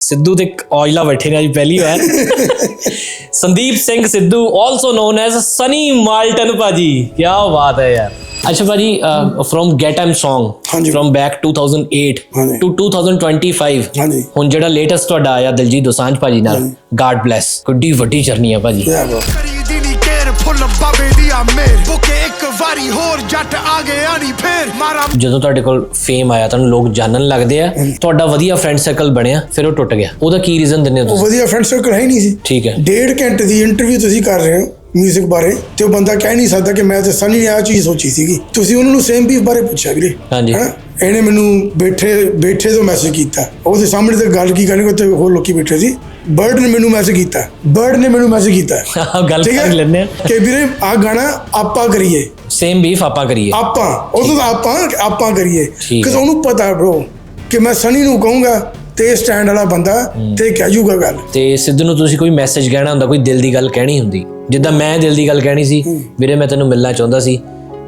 ਸਿੱਧੂ ਤੇ ਇੱਕ ਔਜਲਾ ਬੈਠੇ ਨੇ ਅੱਜ ਪਹਿਲੀ ਵਾਰ। Sandeep Singh Sidhu also known as Sunny Malton ਭਾਜੀ। ਕੀ ਬਾਤ ਹੈ ਯਾਰ। ਅੱਛਾ ਭਾਜੀ ਫਰੋਮ ਗੈਟ ਐਮ Song ਹਾਂਜੀ। ਫਰੋਮ ਬੈਕ 2008 ਹਾਂਜੀ। ਟੂ 2025 ਹਾਂਜੀ। ਹੁਣ ਜਿਹੜਾ ਲੇਟੈਸਟ ਤੁਹਾਡਾ ਆਇਆ ਦਿਲਜੀਤ ਦੋਸਾਂਝ ਭਾਜੀ ਨਾਲ ਗਾਡ ਬlesਸ ਕਿੱਡੀ ਵੱਡੀ ਜਰਨੀ ਆ ਭਾਜੀ। ਯਾ ਨਹੀਂ ਕੇਰ ਫੁੱਲ ਬਾਬੇ ਦੀ ਆ ਮੇਰ ਬੁਕੇ ਜੱਟ ਆ ਗਿਆ ਨਹੀਂ ਫੇਰ। ਮਾਰਾ ਜਦੋਂ ਤੁਹਾਡੇ ਕੋਲ ਫੇਮ ਆਇਆ ਤੁਹਾਨੂੰ ਲੋਕ ਜਾਣਨ ਲੱਗਦੇ ਆ ਤੁਹਾਡਾ ਵਧੀਆ ਫਰੈਂਡ ਸਰਕਲ ਬਣਿਆ ਫਿਰ ਉਹ ਟੁੱਟ ਗਿਆ। ਉਹਦਾ ਕੀ ਰੀਜ਼ਨ ਦਿੰਦੇ ਹੋ ਉਹ ਤੁਸੀਂ? ਵਧੀਆ ਫਰੈਂਡ ਸਰਕਲ ਹੈ ਹੀ ਨਹੀਂ ਸੀ। ਠੀਕ ਹੈ। ਡੇਢ ਘੰਟੇ ਦੀ ਇੰਟਰਵਿਊ ਤੁਸੀਂ ਕਰ ਰਹੇ ਹੋ 뮤직 ਬਾਰੇ ਤੇ ਉਹ ਬੰਦਾ ਕਹਿ ਨਹੀਂ ਸਕਦਾ ਕਿ ਮੈਂ ਤੇ ਸਨੀ ਨੇ ਆ ਚੀਜ਼ ਸੋਚੀ ਸੀਗੀ। ਤੁਸੀਂ ਉਹਨਾਂ ਨੂੰ ਸੇਮ ਬੀਫ ਬਾਰੇ ਪੁੱਛਿਆ ਵੀਰੇ। ਹਾਂਜੀ। ਹੈਨਾ? ਇਹਨੇ ਮੈਨੂੰ ਬੈਠੇ ਬੈਠੇ ਤੋਂ ਮੈਸੇਜ ਕੀਤਾ। ਉਹਦੇ ਸਾਹਮਣੇ ਤੇ ਗੱਲ ਕੀ ਕਰਨੀ ਉੱਤੇ ਹੋਰ ਲੋਕੀ ਬੈਠੇ ਸੀ। ਬਰਡ ਨੇ ਮੈਨੂੰ ਮੈਸੇਜ ਕੀਤਾ। ਬਰਡ ਨੇ ਮੈਨੂੰ ਮੈਸੇਜ ਕੀਤਾ। ਗੱਲ ਠੀਕ ਕਰ ਲੈਂਦੇ ਆ। ਕਿ ਵੀਰੇ ਆ ਗਾਣਾ ਆਪਾਂ ਕਰੀਏ। ਸੇਮ ਬੀਫ ਆਪਾਂ ਕਰੀਏ। ਆਪਾਂ। ਉਦੋਂ ਤਾਂ ਆਪਾਂ ਆਪਾਂ ਕਰੀਏ। ਠੀਕ ਹੈ। ਉਹਨੂੰ ਪਤਾ ਬ్రో ਕਿ ਮੈਂ ਸਨੀ ਨੂੰ ਕਹੂੰਗਾ ਤੇ ਸਟੈਂਡ ਵਾਲਾ ਬੰਦਾ ਤੇ ਕਹਿ ਜੂਗਾ ਗੱਲ। ਤੇ ਸਿੱਧੂ ਨੂੰ ਤੁਸੀਂ ਕੋਈ ਮੈਸੇਜ ਕਹਿਣਾ ਹੁੰਦਾ ਕੋਈ ਦਿਲ ਦੀ ਗੱਲ ਕਹਿਣੀ ਹੁੰਦੀ। ਜਿੱਦਾਂ ਮੈਂ ਦਿਲ ਦੀ ਗੱਲ ਕਹਿਣੀ ਸੀ ਵੀਰੇ ਮੈਂ ਤੈਨੂੰ ਮਿਲਣਾ ਚਾਹੁੰਦਾ ਸੀ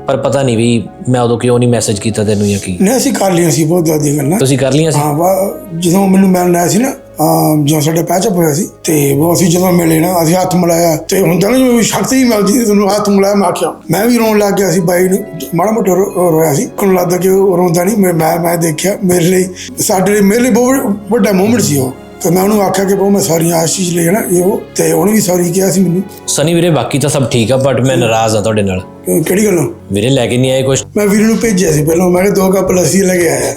ਪਰ ਪਤਾ ਨਹੀਂ ਵੀ ਮੈਂ ਉਦੋਂ ਕਿਉਂ ਨਹੀਂ ਮੈਸੇਜ ਕੀਤਾ ਤੈਨੂੰ ਜਾਂ ਕੀ। ਨੇ ਅਸੀਂ ਕਰ ਲਈਆਂ ਸੀ ਬਹੁਤ ਜ਼ਿਆਦਾ ਗੱਲਾਂ। ਤੁਸੀਂ ਕਰ ਲੀਆਂ ਸੀ? ਹਾਂ ਵਾ ਜਦੋਂ ਮੈਨੂੰ ਮਿਲਣ ਆਇਆ ਸੀ ਨਾ ਅਮ ਸਾਡੇ ਪੈਚਅਪ ਹੋਇਆ ਸੀ ਤੇ ਉਹ ਅਸੀਂ ਜਦੋਂ ਮਿਲੇ ਨਾ, ਅਸੀਂ ਹੱਥ ਮਿਲਾਇਆ ਤੇ ਹੁੰਦਾ ਨਾ ਜਿਵੇਂ ਸ਼ਕਤੀ ਹੀ ਮਿਲਦੀ ਸੀ ਤੁਹਾਨੂੰ ਹੱਥ ਮਿਲਾਇਆ, ਮੈਂ ਆਖਿਆ, ਮੈਂ ਵੀ ਰੋਣ ਲੱਗ ਗਿਆ ਸੀ, ਬਾਈ ਨੂੰ, ਮਾੜਾ ਮੋਟਾ ਰੋ- ਰੋਇਆ ਸੀ। ਉਹਨੂੰ ਲੱਗਦਾ ਕਿ ਉਹ ਰੋਂਦਾ ਨਹੀਂ, ਮੈਂ ਮੈਂ ਮੈਂ ਦੇਖਿਆ ਮੇਰੇ ਲਈ, ਸਾਡੇ ਲਈ, ਮੇਰੇ ਲਈ ਬਹੁਤ ਵੱਡਾ ਮੂਮੈਂਟ ਸੀ ਉਹ। ਤੇ ਮੈਂ ਉਹਨੂੰ ਆਖਿਆ ਕਿ ਬਹੁਤ ਮੈਂ ਸੌਰੀ ਆਸ਼ੀਸ਼ ਹੈ ਨਾ ਇਹ ਉਹ ਤੇ ਉਹਨੇ ਵੀ ਸੌਰੀ ਕਿਹਾ ਸੀ ਮੈਨੂੰ। ਸਨੀ ਵੀਰੇ ਬਾਕੀ ਤਾਂ ਸਭ ਠੀਕ ਆ ਬਟ ਮੈਂ ਨਾਰਾਜ਼ ਆ ਤੁਹਾਡੇ ਨਾਲ। ਕਿ ਕਿਹੜੀ ਗੱਲੋਂ? ਵੀਰੇ ਲੈ ਕੇ ਨਹੀਂ ਆਏ ਕੁਝ ਮੈਂ ਵੀਰ ਨੂੰ ਭੇਜਿਆ ਸੀ ਪਹਿਲਾਂ। ਮੈਂ ਕਿਹਾ ਦੋ ਕੱਪ ਲੱਸੀ ਲੈ ਕੇ ਆਇਆ।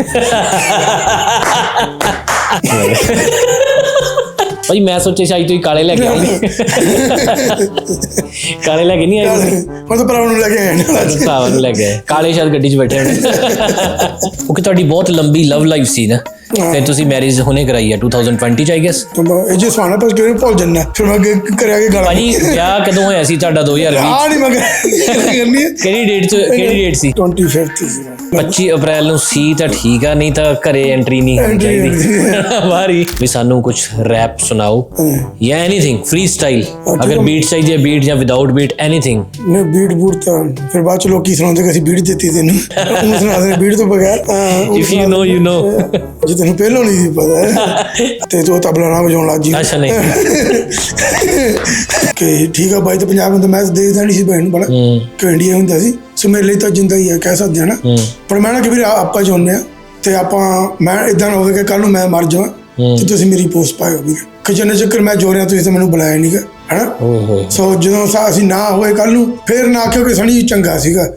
ਭਾਈ ਮੈਂ ਸੋਚਿਆ ਸ਼ਾਇਦ ਤੁਸੀਂ ਕਾਲੇ ਲੈ ਕੇ ਆਉਂਗੇ ਕਾਲੇ ਲੈ ਕੇ ਨਹੀਂ ਆਏ ਤੁਸੀਂ? ਮੈਂ ਤਾਂ ਭਰਾ ਨੂੰ ਲੈ ਕੇ ਆਇਆ ਨਾਲ ਅੱਜ ਭਰਾਵਾਂ ਨੂੰ ਲੈ ਗਏ ਕਾਲੇ ਸ਼ਾਇਦ ਗੱਡੀ 'ਚ ਬੈਠੇ ਹੋਣੇ। ਕਿਉਂਕਿ ਤੁਹਾਡੀ ਬਹੁਤ ਲੰਬੀ ਲਵ ਲਾਈਫ ਸੀ ਨਾ। ਫਿਰ ਤੁਸੀਂ ਮੈਰਿਜ ਹੁਣੇ ਕਰਾਈ ਆ 2020 ਚ ਆਈ ਗੈਸ ਤਾਂ ਮੈਂ ਇਹ ਜੇ ਸੁਣਾ ਪਰ ਕਿਉਂ ਭੁੱਲ ਜੰਨਾ ਫਿਰ ਮੈਂ ਅੱਗੇ ਕਰਿਆ ਕੇ ਗਾਲਾਂ ਭਾਜੀ ਵਿਆਹ ਕਦੋਂ ਹੋਇਆ ਸੀ ਤੁਹਾਡਾ 2020 ਆ ਨਹੀਂ ਮੈਂ ਕਰਨੀ ਹੈ ਕਿਹੜੀ ਡੇਟ 'ਚ ਕਿਹੜੀ ਡੇਟ ਸੀ 25th ਸੀ 25 ਅਪ੍ਰੈਲ ਨੂੰ ਸੀ ਤਾਂ ਠੀਕ ਆ ਨਹੀਂ ਤਾਂ ਘਰੇ ਐਂਟਰੀ ਨਹੀਂ ਹੋਣੀ Entry ਚਾਹੀਦੀ ਬਾਰੀ ਵੀ ਸਾਨੂੰ ਕੁਝ ਰੈਪ ਸੁਣਾਓ ਜਾਂ ਐਨੀਥਿੰਗ ਫ੍ਰੀ ਸਟਾਈਲ ਅਗਰ ਬੀਟ ਚਾਹੀਦੀ ਬੀਟ ਜਾਂ ਵਿਦਆਊਟ ਬੀਟ ਐਨੀਥਿੰਗ ਨੇ ਬੀਟ ਬੂਟ ਤਾਂ ਫਿਰ ਬਾਅਦ ਚ ਲੋਕੀ ਸੁਣਾਉਂਦੇ ਕਿ ਅਸੀਂ ਬੀਟ ਦਿੱਤੀ ਤੈਨੂੰ ਉਹ ਸੁਣਾਉਂਦੇ ਬੀਟ ਤੋਂ ਬਗੈਰ ਹਾਂ, ਉਹ if you know you know ਜੇ ਤੈਨੂੰ ਪਹਿਲਾਂ ਨਹੀਂ ਸੀ ਪਤਾ। ਤੇ ਤੂੰ ਤਬਲਾ ਨਾ ਵਜਾਉਣ ਲੱਗ ਜੀ। ਅੱਛਾ ਨਹੀਂ। ਕਿ ਠੀਕ ਆ ਬਾਈ ਤੇ ਪੰਜਾਬ ਹੁੰਦਾ ਮੈਂ ਦੇਖਦਾ ਨਹੀਂ ਸੀ ਭੈਣ ਬੜਾ ਕਿ ਇੰਡੀਆ ਹੁੰਦਾ ਸੀ। ਸੋ ਮੇਰੇ ਲਈ ਤਾਂ ਜਿੰਦਾ ਹੀ ਹੈ ਕਹਿ ਸਕਦੇ ਹਾਂ ਨਾ। ਪਰ ਮੈਂ ਨਾ ਕਿ ਵੀ ਆਪਾਂ ਚਾਹੁੰਦੇ ਆ ਤੇ ਆਪਾਂ ਮੈਂ ਇਦਾਂ ਹੋਵੇ ਕਿ ਕੱਲ ਨੂੰ ਮੈਂ ਮਰ ਜਾਵਾਂ ਤੇ ਤੁਸੀਂ ਮੇਰੀ ਪੋਸਟ ਪਾਇਓ ਵੀ ਕਿ ਜਿੰਨੇ ਚੱਕਰ ਮੈਂ ਜੋੜਿਆ ਤੁਸੀਂ ਤਾਂ ਮੈਨੂੰ ਬੁਲਾਇਆ ਨਹੀਂਗਾ ਹੈਨਾ? ਸੋ ਜਦੋਂ ਅਸੀਂ ਨਾ ਹੋਏ ਕੱਲ ਨੂੰ ਫੇਰ ਨਾ ਆਖਿਓ ਕਿ ਸਣੀ ਚੰਗਾ ਸੀਗਾ।